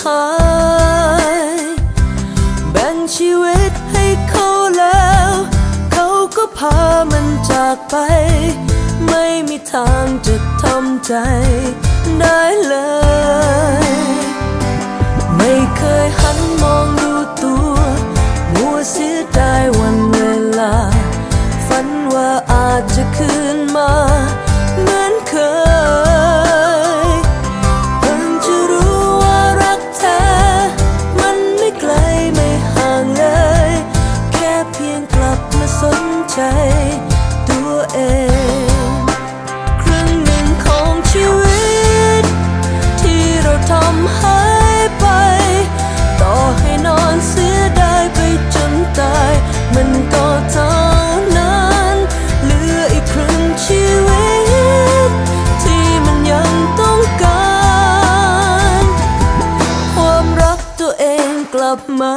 หาย แบ่งชีวิตให้เขาแล้ว เขาก็พามันจากไป ไม่มีทางจะทำใจได้เลย ไม่เคยหันมองดูตัวมัวเสียใจวันเวลา ฝันว่าอาจจะคืนมา ใจตัวเองครึ่งหนึ่งของชีวิต ที่เราทำหายไป ต่อให้นอนเสียดายไปจนตาย มันก็เท่านั้นเหลืออีกครึ่งชีวิตที่มันยังต้องการความรักตัวเองกลับมา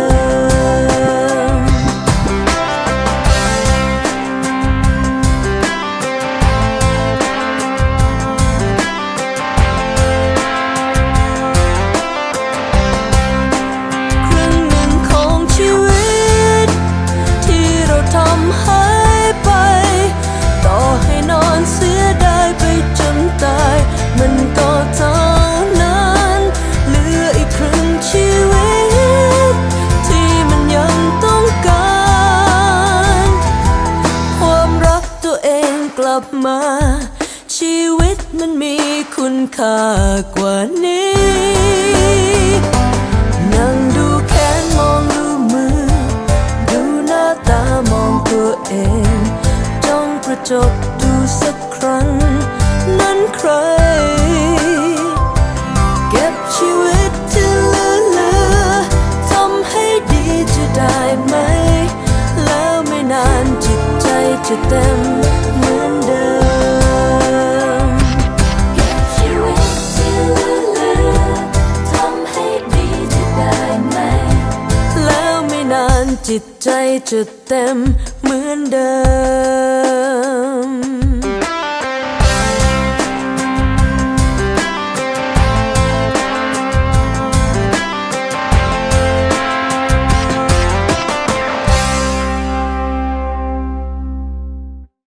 ลับมา ชีวิตมันมีคุณค่ากว่านี้ นั่งดูแขนมองดูมือ ดูหน้าตามองตัวเอง จ้องกระจกดูสักครั้ง จะเต็มเหมือนเดิมเก็บชีวิตที่เลือเหลือทำให้ดีจะได้ไหม แล้วไม่นานจิตใจจะเต็มเหมือนเดิม